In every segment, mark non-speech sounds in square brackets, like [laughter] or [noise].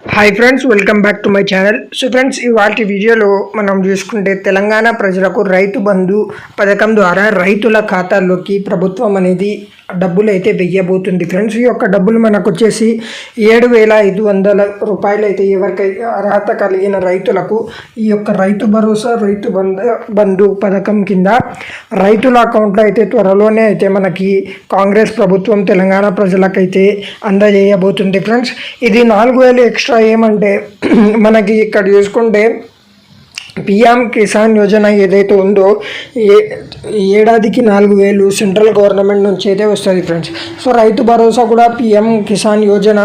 Hi friends welcome back to my channel so friends ఇవాళ వీడియోలో మనం చూసుకుంటే తెలంగాణ ప్రజలకు రైతు బంధు పథకం ద్వారా రైతుల ఖాతాల్లోకి ప్రభుత్వం అనేది డబ్బులు అయితే వెయ్యబోతుంది. ఫ్రెండ్స్ ఈ యొక్క డబ్బులు మనకు వచ్చేసి ఏడు వేల ఐదు వందల రూపాయలు అయితే ఎవరికైతే అర్హత కలిగిన రైతులకు ఈ యొక్క రైతు భరోసా రైతు బంధు బంధు పథకం కింద రైతుల అకౌంట్లో అయితే త్వరలోనే అయితే మనకి కాంగ్రెస్ ప్రభుత్వం తెలంగాణ ప్రజలకైతే అందజేయబోతుంది. ఫ్రెండ్స్ ఇది నాలుగు వేలు ఎక్స్ట్రా ఏమంటే [clears throat] మనకి ఇక్కడ చూసుకుంటే పిఎం కిసాన్ యోజన ఏదైతే ఉందో ఏ ఏడాదికి నాలుగు వేలు సెంట్రల్ గవర్నమెంట్ నుంచి అయితే వస్తుంది ఫ్రెండ్స్ సో రైతు భరోసా కూడా పిఎం కిసాన్ యోజన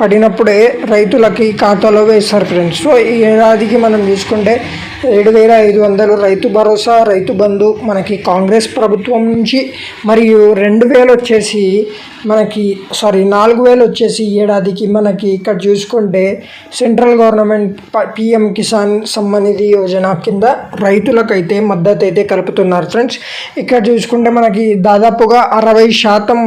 పడినప్పుడే రైతులకి ఖాతాలో వేస్తారు ఫ్రెండ్స్ సో ఈ ఏడాదికి మనం తీసుకుంటే ఏడు వేల ఐదు వందలు రైతు భరోసా రైతు బంధు మనకి కాంగ్రెస్ ప్రభుత్వం నుంచి మరియు రెండు వేలు వచ్చేసి మనకి సారీ నాలుగు వేలు వచ్చేసి ఏడాదికి మనకి ఇక్కడ చూసుకుంటే central government PM Kisan Sammanidhi Yojana కింద రైతులకైతే మద్దతు అయితే కలుపుతున్నారు ఫ్రెండ్స్. ఇక్కడ చూసుకుంటే మనకి దాదాపుగా అరవై శాతం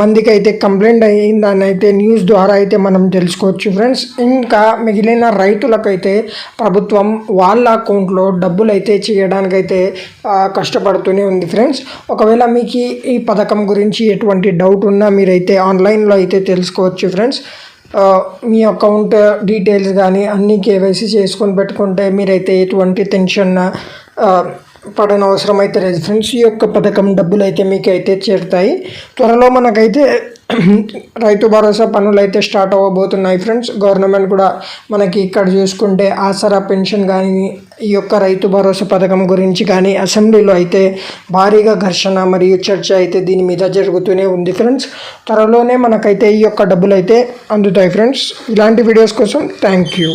మందికి అయితే కంప్లైంట్ అయ్యిందని అయితే న్యూస్ ద్వారా అయితే మనం తెలుసుకోవచ్చు ఫ్రెండ్స్. ఇంకా మిగిలిన రైతులకైతే ప్రభుత్వం వాళ్ళ అకౌంట్లో డబ్బులు అయితే చేయడానికైతే కష్టపడుతూనే ఉంది ఫ్రెండ్స్. ఒకవేళ మీకు ఈ- పథకం గురించి ఎటువంటి డౌట్ ఉన్నా మీరైతే ఆన్లైన్లో అయితే తెలుసుకోవచ్చు ఫ్రెండ్స్. మీ అకౌంట్ డీటెయిల్స్ కానీ అన్నీ కేవైసీ చేసుకొని పెట్టుకుంటే మీరైతే ఎటువంటి టెన్షన్ పడని అవసరం అయితే లేదు. ఫ్రెండ్స్ ఈ యొక్క పథకం డబ్బులు అయితే మీకైతే చేరుతాయి. త్వరలో మనకైతే [clears throat] రైతు భరోసా పనులు అయితే స్టార్ట్ అవ్వబోతున్నాయి ఫ్రెండ్స్. గవర్నమెంట్ కూడా మనకి ఇక్కడ చూసుకుంటే ఆసరా పెన్షన్ కానీ ఈ యొక్క రైతు భరోసా పథకం గురించి కానీ అసెంబ్లీలో అయితే భారీగా ఘర్షణ మరియు చర్చ అయితే దీని మీద జరుగుతూనే ఉంది ఫ్రెండ్స్. త్వరలోనే మనకైతే ఈ యొక్క డబ్బులు అయితే అందుతాయి ఫ్రెండ్స్. ఇలాంటి వీడియోస్ కోసం థ్యాంక్ యూ.